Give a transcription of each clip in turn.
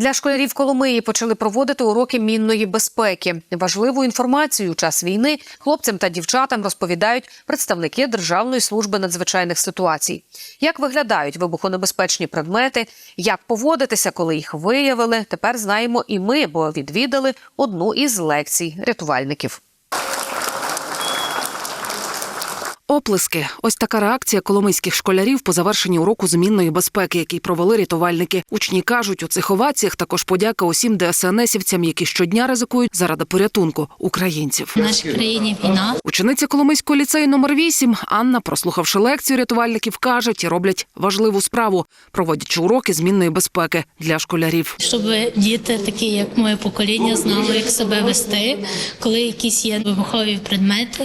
Для школярів Коломиї почали проводити уроки мінної безпеки. Важливу інформацію у час війни хлопцям та дівчатам розповідають представники Державної служби надзвичайних ситуацій. Як виглядають вибухонебезпечні предмети, як поводитися, коли їх виявили. Тепер знаємо і ми, бо відвідали одну із лекцій рятувальників. Оплески. Ось така реакція коломийських школярів по завершенні уроку змінної безпеки, який провели рятувальники. Учні кажуть, у цих оваціях також подяка усім ДСНСівцям, які щодня ризикують заради порятунку українців. В нашій країні війна. Учениця Коломийського ліцею номер 8 Анна, прослухавши лекцію рятувальників, каже, ті роблять важливу справу, проводячи уроки змінної безпеки для школярів. Щоб діти, такі як моє покоління, знали, як себе вести, коли якісь є вибухові предмети,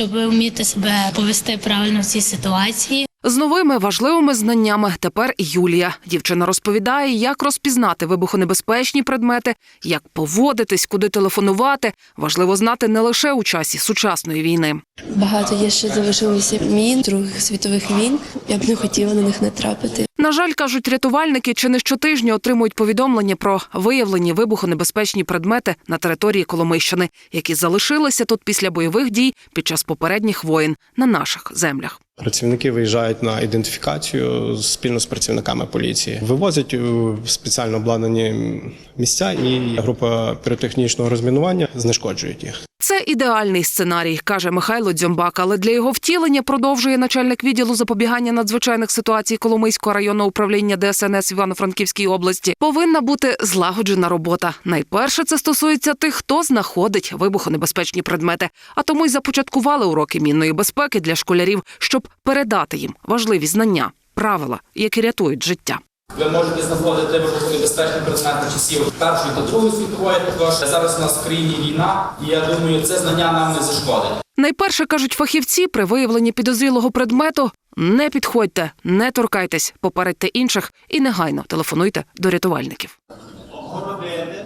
щоб вміти себе повести правильно в цій ситуації. З новими важливими знаннями тепер Юлія. Дівчина розповідає, як розпізнати вибухонебезпечні предмети, як поводитись, куди телефонувати. Важливо знати не лише у часі сучасної війни. Багато є ще залишилося мін других світових війн. Я б не хотіла на них натрапити. На жаль, кажуть рятувальники, чи не щотижня отримують повідомлення про виявлені вибухонебезпечні предмети на території Коломийщини, які залишилися тут після бойових дій під час попередніх воєн на наших землях. Працівники виїжджають на ідентифікацію спільно з працівниками поліції, вивозять у спеціально обладнані місця, і група піротехнічного розмінування знешкоджують їх. Це ідеальний сценарій, каже Михайло Дзьомбак. Але для його втілення продовжує начальник відділу запобігання надзвичайних ситуацій Коломийського районного управління ДСНС Івано-Франківській області. Повинна бути злагоджена робота. Найперше це стосується тих, хто знаходить вибухонебезпечні предмети. А тому й започаткували уроки мінної безпеки для школярів, щоб передати їм важливі знання, правила, які рятують життя. Ви можете знаходити вибухонебезпечні предмети часів Першої та Другої світової. Також зараз у нас в країні війна, і я думаю, це знання нам не зашкодить. Найперше кажуть фахівці при виявленні підозрілого предмету. Не підходьте, не торкайтесь, попередьте інших і негайно телефонуйте до рятувальників.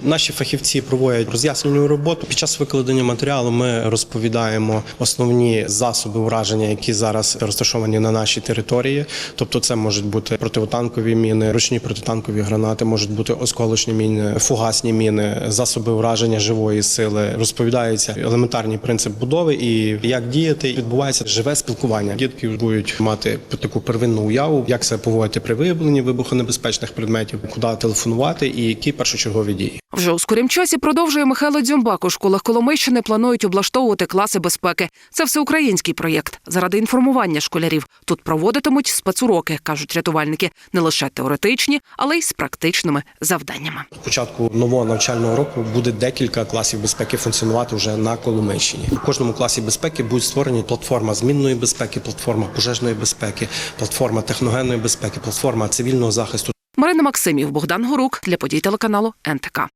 Наші фахівці проводять роз'яснювальну роботу. Під час викладення матеріалу ми розповідаємо основні засоби ураження, які зараз розташовані на нашій території. Тобто, це можуть бути противотанкові міни, ручні протитанкові гранати, можуть бути осколочні міни, фугасні міни, засоби ураження живої сили. Розповідається елементарний принцип будови і як діяти. Відбувається живе спілкування. Дітки будуть мати таку первинну уяву, як себе поводити при виявленні вибухонебезпечних предметів, куди телефонувати і які першочергові дії. Вже у скорім часі продовжує Михайло Дзюмбак. У школах Коломийщини планують облаштовувати класи безпеки. Це всеукраїнський проєкт. Заради інформування школярів тут проводитимуть спецуроки, кажуть рятувальники, не лише теоретичні, але й з практичними завданнями. Початку нового навчального року буде декілька класів безпеки функціонувати вже на Коломийщині. У кожному класі безпеки будуть створені платформа змінної безпеки, платформа пожежної безпеки, платформа техногенної безпеки, платформа цивільного захисту. Марина Максимів, Богдан Горук для подій телеканалу НТК.